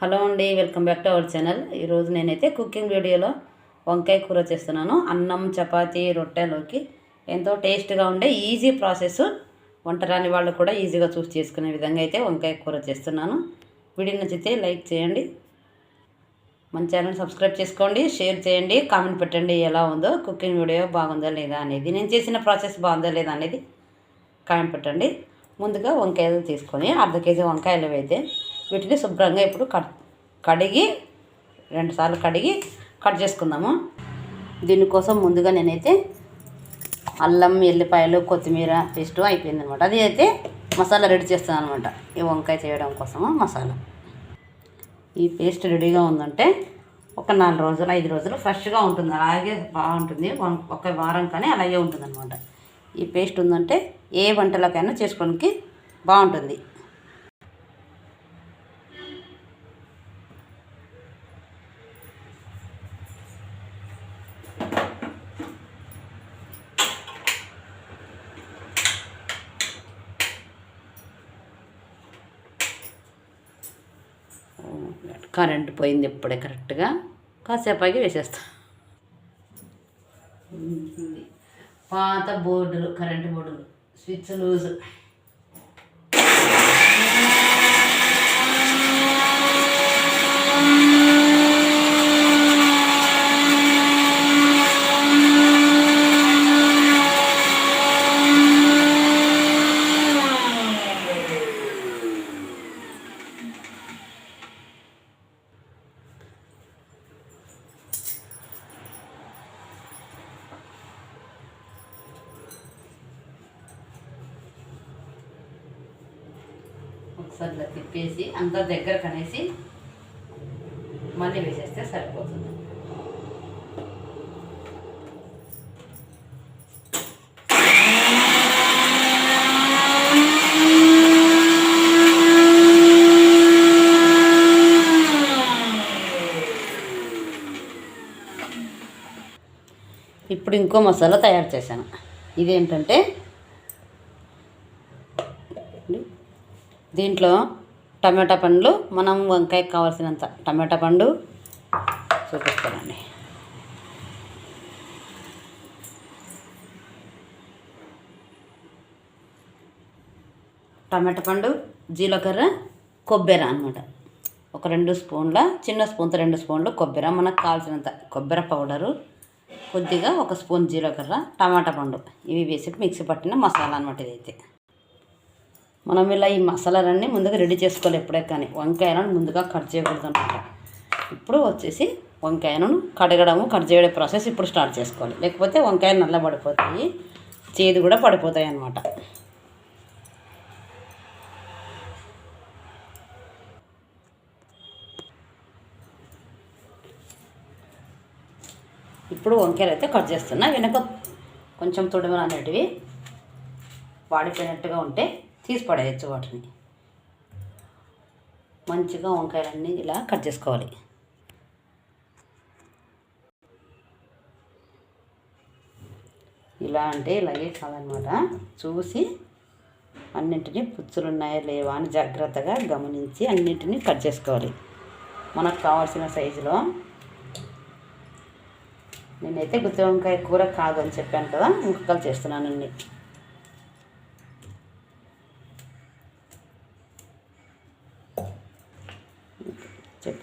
Hello అండి welcome back to our channel. ఈరోజు నేనైతే కుకింగ్ వీడియోలో వంకాయ కూర చేస్తున్నాను. అన్నం చపాతి రొట్టెలోకి ఎంతో టేస్ట్గా ఉండే ఈజీ ప్రాసెస్. వంట రాని వాళ్ళు కూడా ఈజీగా చూసి చేసుకునే విధంగా అయితే వంకాయ కూర చేస్తున్నాను. వీడియో నచ్చితే లైక్ చేయండి. మన ఛానల్ సబ్స్క్రైబ్ చేసుకోండి షేర్ చేయండి కామెంట్ పెట్టండి. ఎలా ఉందో కుకింగ్ వీడియో బాగుందా లేదా అనేది నేను చేసిన ప్రాసెస్ బాగుందా లేదా అనేది కామెంట్ పెట్టండి. ముందుగా వంకాయలు తీసుకొని అర్ధ కేజీ వంకాయలు అయితే వీటిని శుభ్రంగా ఇప్పుడు కట్ కడిగి రెండుసార్లు కడిగి కట్ చేసుకుందాము. దీనికోసం ముందుగా నేనైతే అల్లం ఎల్లిపాయలు కొత్తిమీర పేస్ట్ అయిపోయింది అనమాట అది అయితే మసాలా రెడీ చేస్తాను అనమాట ఈ వంకాయ చేయడం కోసము మసాలా. ఈ పేస్ట్ రెడీగా ఉందంటే ఒక నాలుగు రోజులు ఐదు రోజులు ఫ్రెష్గా ఉంటుంది. అలాగే బాగుంటుంది. ఒక వారం కానీ అలాగే ఉంటుంది అనమాట ఈ పేస్ట్ ఉందంటే ఏ వంటలకైనా చేసుకోవడానికి బాగుంటుంది. కరెంట్ పోయింది ఇప్పుడే కరెక్ట్గా. కాసేపాకి వేసేస్తా. పాత బోర్డులు కరెంటు బోర్డులు. Switch loose. ఒకసారి ఇలా తిప్పేసి అంతా దగ్గర కనేసి మళ్ళీ వేసేస్తే సరిపోతుంది. ఇప్పుడు ఇంకో మసాలా తయారు చేశాను. ఇదేంటంటే దీంట్లో టమాటా పండ్లు మనం వంకాయ కావాల్సినంత. టమాటా పండు చూపిస్తానండి. టమాటా పండు జీలకర్ర కొబ్బరి అన్నమాట. ఒక రెండు స్పూన్ల చిన్న స్పూన్తో రెండు స్పూన్లు కొబ్బరి మనకు కావాల్సినంత కొబ్బరి పౌడరు కొద్దిగా ఒక స్పూన్ జీలకర్ర టమాటా పండు. ఇవి వేసి మిక్సీ పట్టిన మసాలా అనమాట ఇదైతే. మనం ఇలా ఈ మసాలాలన్నీ ముందుగా రెడీ చేసుకోవాలి ఎప్పుడే కానీ. వంకాయలను ముందుగా కట్ చేయకూడదు అనమాట ఇప్పుడు వచ్చేసి వంకాయలను కడగడము కట్ చేయడం ప్రాసెస్ ఇప్పుడు స్టార్ట్ చేసుకోవాలి. లేకపోతే వంకాయలు నల్ల పడిపోతాయి చేదు కూడా పడిపోతాయి అన్నమాట. ఇప్పుడు వంకాయలు అయితే కట్ చేస్తున్నా. వెనక కొంచెం తుడమలు అనేటివి వాడిపోయినట్టుగా ఉంటే తీసి పడేయచ్చు వాటిని. మంచిగా వంకాయలన్నీ ఇలా కట్ చేసుకోవాలి. ఇలా అంటే ఇలాగే కాదనమాట. చూసి అన్నింటినీ పుచ్చులు ఉన్నాయా లేవా అని జాగ్రత్తగా గమనించి అన్నింటినీ కట్ చేసుకోవాలి. మనకు కావాల్సిన సైజులో. నేనైతే గుత్తి వంకాయ కూర కాదు అని చెప్పాను కదా ముక్కలు చేస్తున్నానండి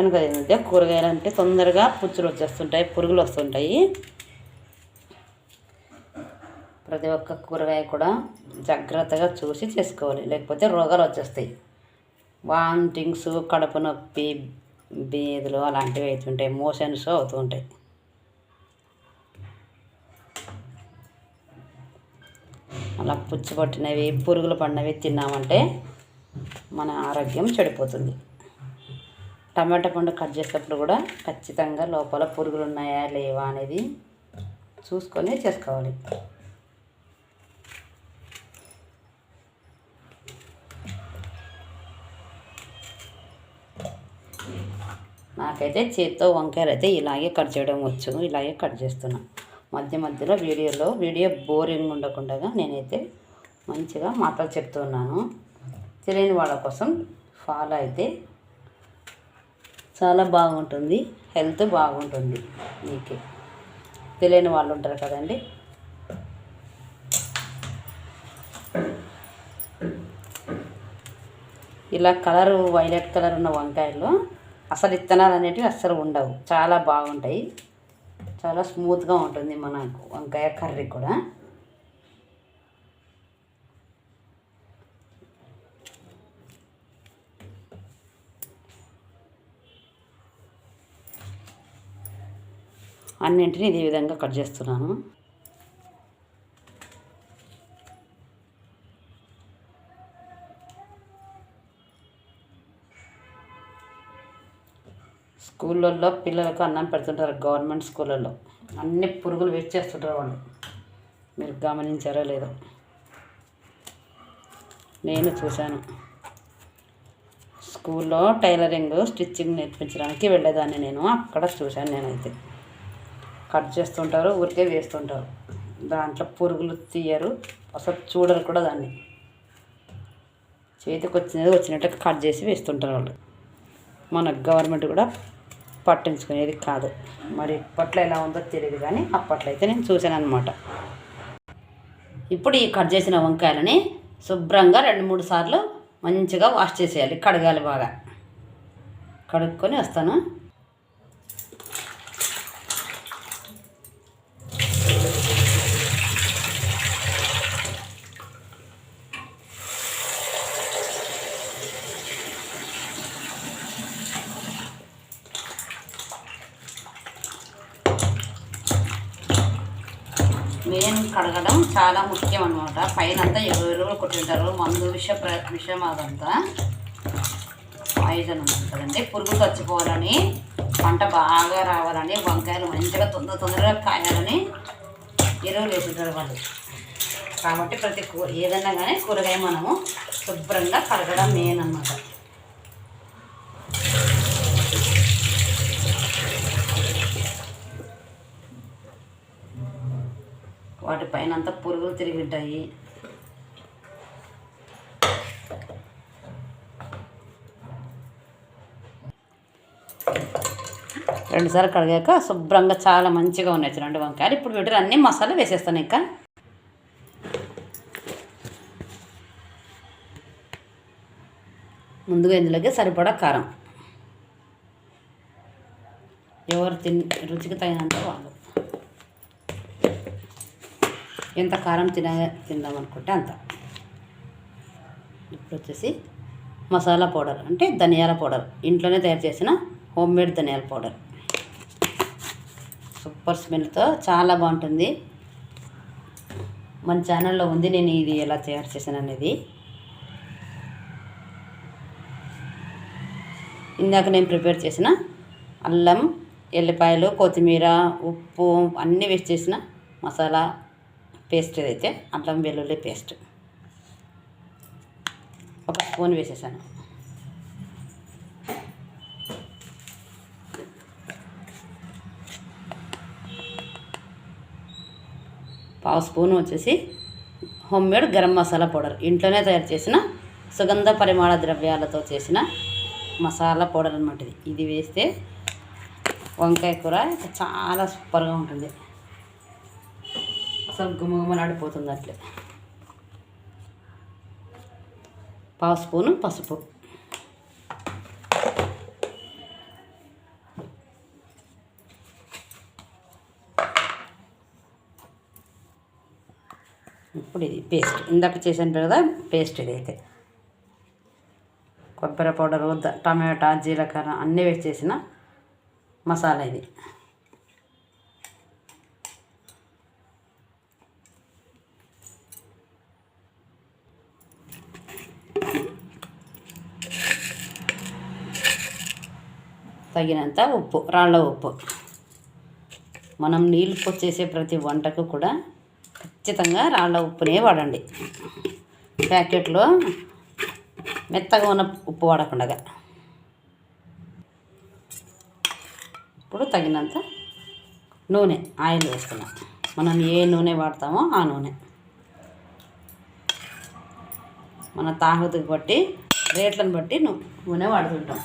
చెప్పాను కదా కూరగాయలు అంటే తొందరగా పుచ్చులు వచ్చేస్తుంటాయి పురుగులు వస్తుంటాయి. ప్రతి ఒక్క కూరగాయ కూడా జాగ్రత్తగా చూసి చేసుకోవాలి లేకపోతే రోగాలు వచ్చేస్తాయి. వామిటింగ్స్ కడుపు నొప్పి బేదులు అలాంటివి అవుతుంటాయి మోషన్స్ అవుతూ ఉంటాయి. అలా పుచ్చి పట్టినవి పురుగులు పడినవి తిన్నామంటే మన ఆరోగ్యం చెడిపోతుంది. టమాటా పండు కట్ చేసేటప్పుడు కూడా ఖచ్చితంగా లోపల పురుగులు ఉన్నాయా లేవా అనేది చూసుకొని చేసుకోవాలి. నాకైతే చేత్తో వంకాయలు అయితే ఇలాగే కట్ చేయడం వచ్చు. ఇలాగే కట్ చేస్తున్నా. మధ్య మధ్యలో వీడియోలో వీడియో బోరింగ్ ఉండకుండా నేనైతే మంచిగా మాటలు చెప్తున్నాను. తెలియని వాళ్ళ కోసం ఫాలో అయితే చాలా బాగుంటుంది. హెల్త్ బాగుంటుంది మీకు. తెలియని వాళ్ళు ఉంటారు కదండి. ఇలా కలరు వైలెట్ కలర్ ఉన్న వంకాయల్లో అసలు ఇత్తనాలు అనేటివి అస్సలు ఉండవు. చాలా బాగుంటాయి. చాలా స్మూత్గా ఉంటుంది మన వంకాయ కర్రీ కూడా. అన్నింటినీ ఇదే విధంగా కట్ చేస్తున్నాను. స్కూళ్ళల్లో పిల్లలకు అన్నం పెడుతుంటారు గవర్నమెంట్ స్కూళ్ళల్లో. అన్ని పురుగులు వేస్ట్ చేస్తుంటారు వాళ్ళు. మీరు గమనించారో లేదో. నేను చూశాను. స్కూల్లో టైలరింగ్ స్టిచ్చింగ్ నేర్పించడానికి వెళ్ళేదాన్ని నేను. అక్కడ చూశాను నేనైతే. కట్ చేస్తుంటారు ఊరికే వేస్తుంటారు. దాంట్లో పురుగులు తీయరు. అసలు చూడరు కూడా దాన్ని. చేతికి వచ్చినది వచ్చినట్టు కట్ చేసి వేస్తుంటారు వాళ్ళు. మన గవర్నమెంట్ కూడా పట్టించుకునేది కాదు. మరి ఇప్పట్లో ఎలా ఉందో తెలియదు కానీ అప్పట్లో అయితే నేను చూశాను అనమాట ఇప్పుడు ఈ కట్ చేసిన వంకాయలని శుభ్రంగా రెండు మూడు సార్లు మంచిగా వాష్ చేసేయాలి కడగాలి బాగా. కడుక్కొని వస్తాను మెయిన్ కడగడం చాలా ముఖ్యం అనమాట పైన అంతా ఎరువు ఎరువులు కొట్టింటారు. మందు విష ప్ర విషం అదంతా పాయిజన్ ఉంటుందండి పురుగు చచ్చిపోవాలని పంట బాగా రావాలని వంకాయలు మంచిగా తొందర తొందరగా కాయాలని ఎరువులు వేసుకుంటారు వాళ్ళు. కాబట్టి ప్రతి కూ ఏదన్నా కానీ కూరగాయ మనము శుభ్రంగా కడగడం మెయిన్ అన్నమాట. పైన అంతా పురుగులు తిరిగి ఉంటాయి రెండుసార్లు కడిగాక శుభ్రంగా చాలా మంచిగా ఉన్నాయి రెండు వంకాయలు. ఇప్పుడు వీటిలో అన్ని మసాలా వేసేస్తాను ఇంకా. ముందుగా ఇందులోకి సరిపడా కారం. ఎవరు తిని రుచికి తగినంత వాళ్ళు ఎంత కారం తిన తిందాం అనుకుంటే అంత. ఇప్పుడు వచ్చేసి మసాలా పౌడర్ అంటే ధనియాల పౌడర్. ఇంట్లోనే తయారు చేసిన హోమ్ మేడ్ ధనియాల పౌడర్. సూపర్ స్మెల్తో చాలా బాగుంటుంది. మన ఛానల్లో ఉంది నేను ఇది ఎలా తయారు చేశాను అనేది. ఇందాక నేను ప్రిపేర్ చేసిన అల్లం ఎల్లిపాయలు కొత్తిమీర ఉప్పు అన్నీ వేసి చేసిన మసాలా పేస్ట్ ఏదైతే అల్లం వెల్లుల్లి పేస్ట్. ఒక స్పూన్ వేసేసాను. పావు స్పూన్ వచ్చేసి హోమ్మేడ్ గరం మసాలా పౌడర్. ఇంట్లోనే తయారు చేసిన సుగంధ పరిమాణ ద్రవ్యాలతో చేసిన మసాలా పౌడర్ అనమాట ఇది. వేస్తే వంకాయ కూర చాలా సూపర్గా ఉంటుంది. అసలు గుమగుమలాడిపోతుంది అట్లే పావు స్పూను పసుపు. ఇప్పుడు ఇది పేస్ట్. ఇందాక చేసాను కదా పేస్ట్ ఇదైతే కొబ్బరి పౌడరు టమాటా జీలకర్ర అన్నీ వేసి చేసిన మసాలా ఇది. తగినంత ఉప్పు రాళ్ళ ఉప్పు. మనం నీళ్ళు పొచ్చేసే ప్రతి వంటకు కూడా ఖచ్చితంగా రాళ్ళ ఉప్పునే వాడండి. ప్యాకెట్లో మెత్తగా ఉన్న ఉప్పు వాడకుండా ఇప్పుడు తగినంత నూనె ఆయిల్ వేస్తున్నాం మనం ఏ నూనె వాడతామో ఆ నూనె. మన తాగుతుకు బట్టి రేట్లను బట్టి నూనె వాడుతుంటాం.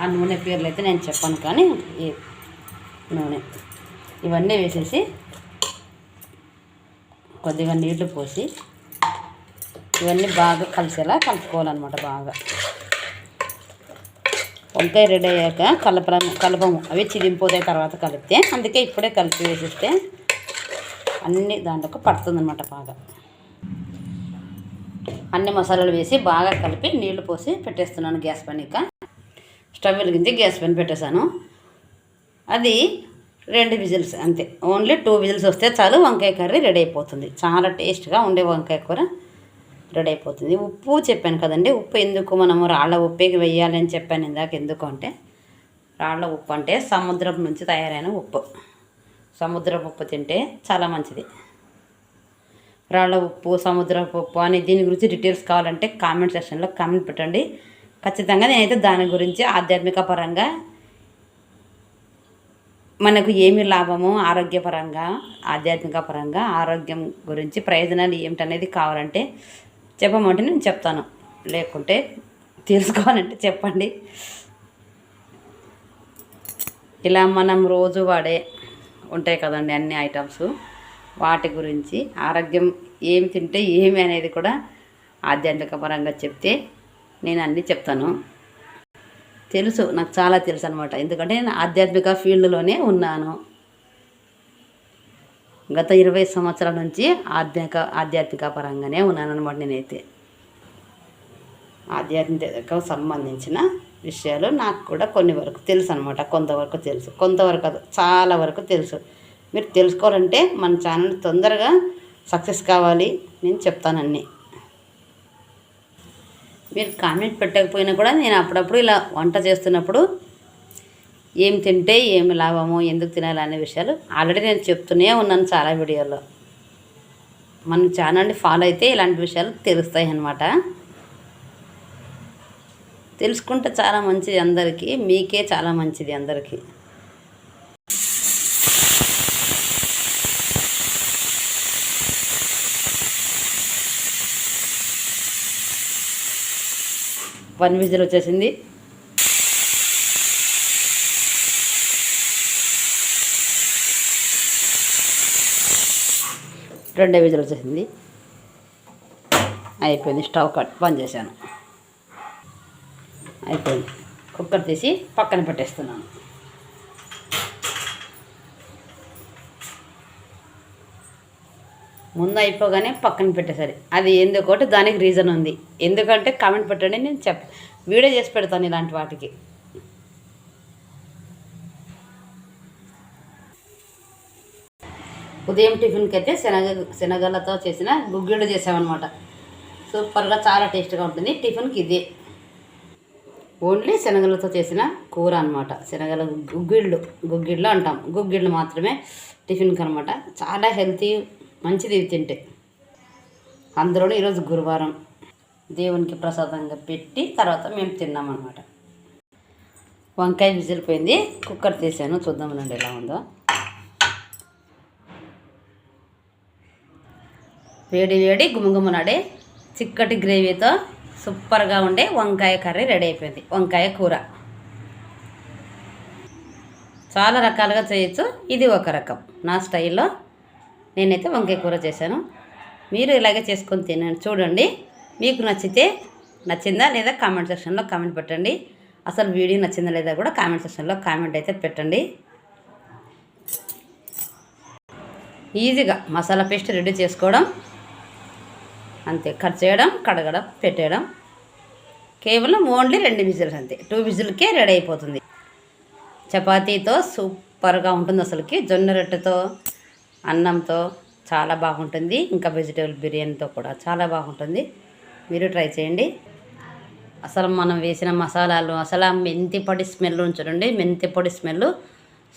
ఆ నూనె పేర్లు అయితే నేను చెప్పాను కానీ ఈ నూనె. ఇవన్నీ వేసేసి కొద్దిగా నీళ్ళు పోసి ఇవన్నీ బాగా కలిసేలా కలుపుకోవాలన్నమాట బాగా. వంకాయ రెడీ అయ్యాక కలపడం కలపము. అవి చిరిగిపోతాయి తర్వాత కలిపితే. అందుకే ఇప్పుడే కలిపి వేసిస్తే అన్ని దాంట్లోకి పడుతుందన్నమాట బాగా. అన్ని మసాలాలు వేసి బాగా కలిపి నీళ్ళు పోసి పెట్టేస్తున్నాను గ్యాస్ పైన ఇక స్టవ్ వెలిగించి గ్యాస్ పైన పెట్టేశాను. అది రెండు విజిల్స్ అంతే. ఓన్లీ టూ విజిల్స్ వస్తే చాలు వంకాయ కర్రీ రెడీ అయిపోతుంది. చాలా టేస్ట్గా ఉండే వంకాయ కూర రెడీ అయిపోతుంది. ఉప్పు చెప్పాను కదండి ఉప్పు ఎందుకు మనము రాళ్ళ ఉప్పేకి వెయ్యాలని చెప్పాను ఇందాక ఎందుకు అంటే రాళ్ళ ఉప్పు అంటే సముద్రం నుంచి తయారైన ఉప్పు. సముద్రపు ఉప్పు తింటే చాలా మంచిది. రాళ్ళ ఉప్పు సముద్రపు ఉప్పు అని దీని గురించి డీటెయిల్స్ కావాలంటే కామెంట్ సెక్షన్లో కామెంట్ పెట్టండి. ఖచ్చితంగా నేనైతే దాని గురించి ఆధ్యాత్మిక పరంగా మనకు ఏమి లాభము ఆరోగ్యపరంగా ఆధ్యాత్మిక పరంగా ఆరోగ్యం గురించి ప్రయోజనాలు ఏమిటనేది కావాలంటే చెప్పమంటే నేను చెప్తాను. లేకుంటే తెలుసుకోవాలంటే చెప్పండి. ఇలా మనం రోజు వాడే ఉంటాయి కదండి అన్ని ఐటమ్స్. వాటి గురించి ఆరోగ్యం ఏమి తింటే ఏమి అనేది కూడా ఆధ్యాత్మిక పరంగా చెప్తే నేను అన్నీ చెప్తాను. తెలుసు నాకు చాలా తెలుసు అనమాట ఎందుకంటే నేను ఆధ్యాత్మిక ఫీల్డ్లోనే ఉన్నాను. గత ఇరవై సంవత్సరాల నుంచి ఆధ్యాత్మిక ఆధ్యాత్మిక పరంగానే ఉన్నాను అనమాట నేనైతే. ఆధ్యాత్మిక సంబంధించిన విషయాలు నాకు కూడా కొన్ని వరకు తెలుసు అనమాట కొంతవరకు తెలుసు. కొంతవరకు చాలా వరకు తెలుసు. మీరు తెలుసుకోవాలంటే మన ఛానల్ తొందరగా సక్సెస్ కావాలి. నేను చెప్తానన్నీ మీరు కామెంట్ పెట్టకపోయినా కూడా నేను అప్పుడప్పుడు ఇలా వంట చేస్తున్నప్పుడు ఏం తింటే ఏమి లాభము ఎందుకు తినాలి అనే విషయాలు ఆల్రెడీ నేను చెప్తూనే ఉన్నాను చాలా వీడియోలో. మన ఛానల్ని ఫాలో అయితే ఇలాంటి విషయాలు తెలుస్తాయి అన్నమాట తెలుసుకుంటే చాలా మంచిది అందరికీ మీకే చాలా మంచిది అందరికీ. వన్ విజిల్ వచ్చేసింది. రెండో విజిల్ వచ్చేసింది. అయిపోయింది. Stove cut. బంద్ చేశాను. అయిపోయింది. కుక్కర్ తీసి పక్కన పెట్టేస్తున్నాను. ముందు అయిపోగానే పక్కన పెట్టేసరి అది ఎందుకోటి దానికి రీజన్ ఉంది. ఎందుకంటే కామెంట్ పెట్టండి నేను చెప్ వీడియో చేసి పెడతాను ఇలాంటి వాటికి. ఉదయం టిఫిన్కి అయితే శనగ శనగలతో చేసిన గుగ్గిళ్ళు చేసామన్నమాట. సూపర్గా చాలా టేస్ట్గా ఉంటుంది. టిఫిన్కి ఇదే. ఓన్లీ శనగలతో చేసిన కూర అనమాట శనగల గుగ్గిళ్ళు గుగ్గిళ్ళు అంటాం. గుగ్గిళ్ళు మాత్రమే టిఫిన్కి అనమాట చాలా హెల్తీ మంచిది ఇవి తింటే. అందులోనే ఈరోజు గురువారం దేవునికి ప్రసాదంగా పెట్టి తర్వాత మేము తిన్నామన్నమాట. వంకాయ విసిరిపోయింది కుక్కర్ తీసాను చూద్దామనండి ఎలా ఉందో. వేడి వేడి గుమగుమనాడే చిక్కటి గ్రేవీతో సూపర్గా ఉండే వంకాయ కర్రీ రెడీ అయిపోయింది. వంకాయ కూర. చాలా రకాలుగా చేయొచ్చు. ఇది ఒక రకం. నా స్టైల్లో నేనైతే వంకాయ కూర చేశాను. మీరు ఇలాగే చేసుకొని తినండి. చూడండి మీకు నచ్చితే నచ్చిందా లేదా కామెంట్ సెక్షన్లో కామెంట్ పెట్టండి. అసలు వీడియో నచ్చిందా లేదా కూడా కామెంట్ సెక్షన్లో కామెంట్ అయితే పెట్టండి. ఈజీగా మసాలా పేస్ట్ రెడీ చేసుకోవడం అంతే కట్ చేయడం కడగడం పెట్టేయడం. కేవలం ఓన్లీ రెండు విజిల్స్ అంతే. టూ విజిల్కే రెడీ అయిపోతుంది. చపాతీతో సూపర్గా ఉంటుంది అసలుకి. జొన్న రొట్టెతో అన్నంతో చాలా బాగుంటుంది. ఇంకా వెజిటేబుల్ బిర్యానీతో కూడా చాలా బాగుంటుంది. మీరు ట్రై చేయండి. అసలు మనం వేసిన మసాలాలు అసలు ఆ మెంతి పొడి స్మెల్ ఉంచడండి మెంతి పొడి స్మెల్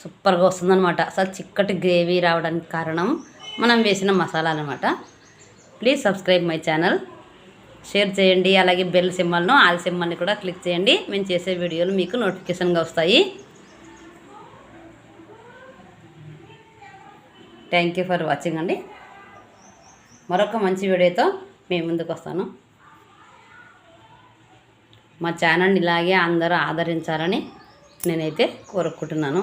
సూపర్గా వస్తుందన్నమాట. అసలు చిక్కటి గ్రేవీ రావడానికి కారణం మనం వేసిన మసాలా అనమాట please subscribe my channel share చేయండి. అలాగే బెల్ సింబల్ను ఆల్ సింబల్ని కూడా క్లిక్ చేయండి. మేము చేసే వీడియోలు మీకు నోటిఫికేషన్గా వస్తాయి. థ్యాంక్ యూ ఫర్ వాచింగ్ అండి. మరొక మంచి వీడియోతో మేము ముందుకు వస్తాను. మా ఛానల్ని ఇలాగే అందరూ ఆదరించాలని నేనైతే కోరుకుంటున్నాను.